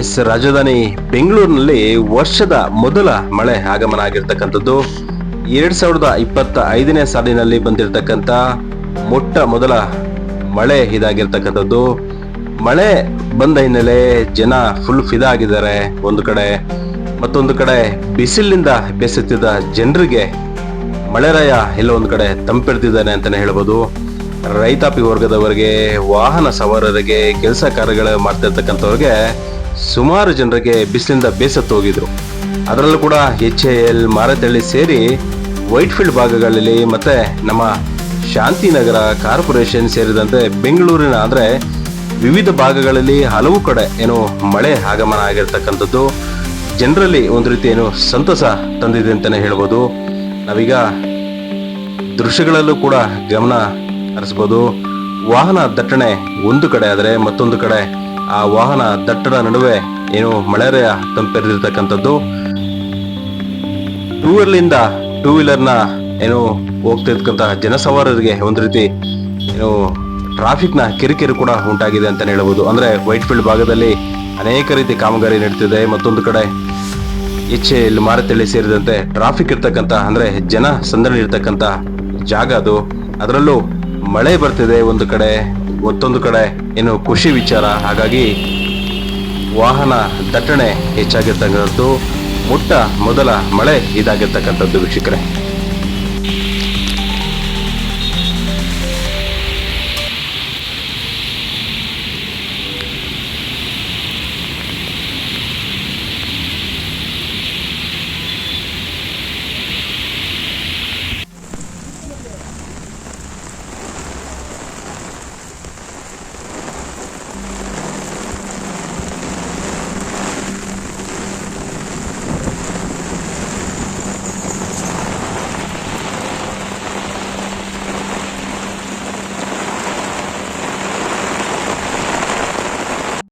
S ರಾಜಧಾನಿ ಬೆಂಗಳೂರಿನಲ್ಲಿ ವರ್ಷದ ಮೊದಲ ಮಳೆ ಆಗಮನ ಆಗಿರ್ತಕ್ಕಂಥದ್ದು. ಎರಡ್ ಸಾವಿರದ ಇಪ್ಪತ್ತ ಐದನೇ ಸಾಲಿನಲ್ಲಿ ಬಂದಿರತಕ್ಕಂಥ ಮೊಟ್ಟ ಮೊದಲ ಮಳೆ ಇದಾಗಿರ್ತಕ್ಕಂಥದ್ದು. ಮಳೆ ಬಂದ ಹಿನ್ನೆಲೆ ಜನ ಫುಲ್ ಫಿದಾ ಆಗಿದ್ದಾರೆ ಒಂದು ಕಡೆ. ಮತ್ತೊಂದು ಕಡೆ ಬಿಸಿಲಿನಿಂದ ಬೇಸತ್ತಿದ್ದ ಜನರಿಗೆ ಮಳೆರಾಯ ಎಲ್ಲ ಒಂದು ಕಡೆ ತಂಪೆಡ್ತಿದ್ದಾನೆ ಅಂತಾನೆ ಹೇಳ್ಬೋದು. ರೈತಾಪಿ ವರ್ಗದವರಿಗೆ, ವಾಹನ ಸವಾರರಿಗೆ, ಕೆಲಸ ಕಾರ್ಯಗಳು ಮಾಡ್ತಿರ್ತಕ್ಕಂಥವ್ರಿಗೆ ಸುಮಾರು ಜನರಿಗೆ ಬಿಸಿಲಿಂದ ಬೇಸತ್ತು ಹೋಗಿದ್ರು. ಅದರಲ್ಲೂ ಕೂಡ ಎಚ್ ಎ ಎಲ್ ಮಾರತಳ್ಳಿ ಸೇರಿ ವೈಟ್ಫೀಲ್ಡ್ ಭಾಗಗಳಲ್ಲಿ ಮತ್ತೆ ನಮ್ಮ ಶಾಂತಿನಗರ ಕಾರ್ಪೊರೇಷನ್ ಸೇರಿದಂತೆ ಬೆಂಗಳೂರಿನ ಅಂದರೆ ವಿವಿಧ ಭಾಗಗಳಲ್ಲಿ ಹಲವು ಕಡೆ ಏನು ಮಳೆ ಆಗಮನ ಆಗಿರ್ತಕ್ಕಂಥದ್ದು. ಜನರಲ್ಲಿ ಒಂದು ರೀತಿ ಏನು ಸಂತಸ ತಂದಿದೆ ಅಂತಾನೆ ಹೇಳ್ಬೋದು. ನಾವೀಗ ದೃಶ್ಯಗಳಲ್ಲೂ ಕೂಡ ಗಮನ ಹರಿಸ್ಬೋದು. ವಾಹನ ದಟ್ಟಣೆ ಒಂದು ಕಡೆ ಆದರೆ ಮತ್ತೊಂದು ಕಡೆ. ಆ ವಾಹನ ದಟ್ಟಣ ನಡುವೆ ಏನು ಮಳೆರೆಯ ತಂಪೆರೆದಿರ್ತಕ್ಕಂಥದ್ದು? ಟೂ ವೀಲರ್ಲಿಂದ ಟೂ ವೀಲರ್ನ ಏನು ಹೋಗ್ತಿರ್ತಕ್ಕಂತಹ ಜನಸವಾರರಿಗೆ ಒಂದು ರೀತಿ ಏನು ಟ್ರಾಫಿಕ್ನ ಕಿರಿಕಿರಿ ಕೂಡ ಉಂಟಾಗಿದೆ ಅಂತಲೇ ಹೇಳ್ಬೋದು ಅಂದ್ರೆ ವೈಟ್ ಫೀಲ್ಡ್ ಭಾಗದಲ್ಲಿ ಅನೇಕ ರೀತಿ ಕಾಮಗಾರಿ ನಡೀತಿದೆ. ಮತ್ತೊಂದು ಕಡೆ ಎಚ್ ಎಲ್ ಮಾರತಳ್ಳಿ ಸೇರಿದಂತೆ ಟ್ರಾಫಿಕ್ ಇರ್ತಕ್ಕಂಥ ಅಂದ್ರೆ ಜನ ಸಂದಣಿ ಇರ್ತಕ್ಕಂಥ ಜಾಗ ಅದು. ಅದರಲ್ಲೂ ಮಳೆ ಬರ್ತಿದೆ ಒಂದು ಕಡೆ, ಮತ್ತೊಂದು ಕಡೆ. ಏನು ಖುಷಿ ವಿಚಾರ. ಹಾಗಾಗಿ ವಾಹನ ದಟ್ಟಣೆ ಹೆಚ್ಚಾಗಿರ್ತಕ್ಕಂಥದ್ದು, ಮುಟ್ಟ ಮೊದಲ ಮಳೆ ಇದಾಗಿರ್ತಕ್ಕಂಥದ್ದು ವೀಕ್ಷಕರೇ.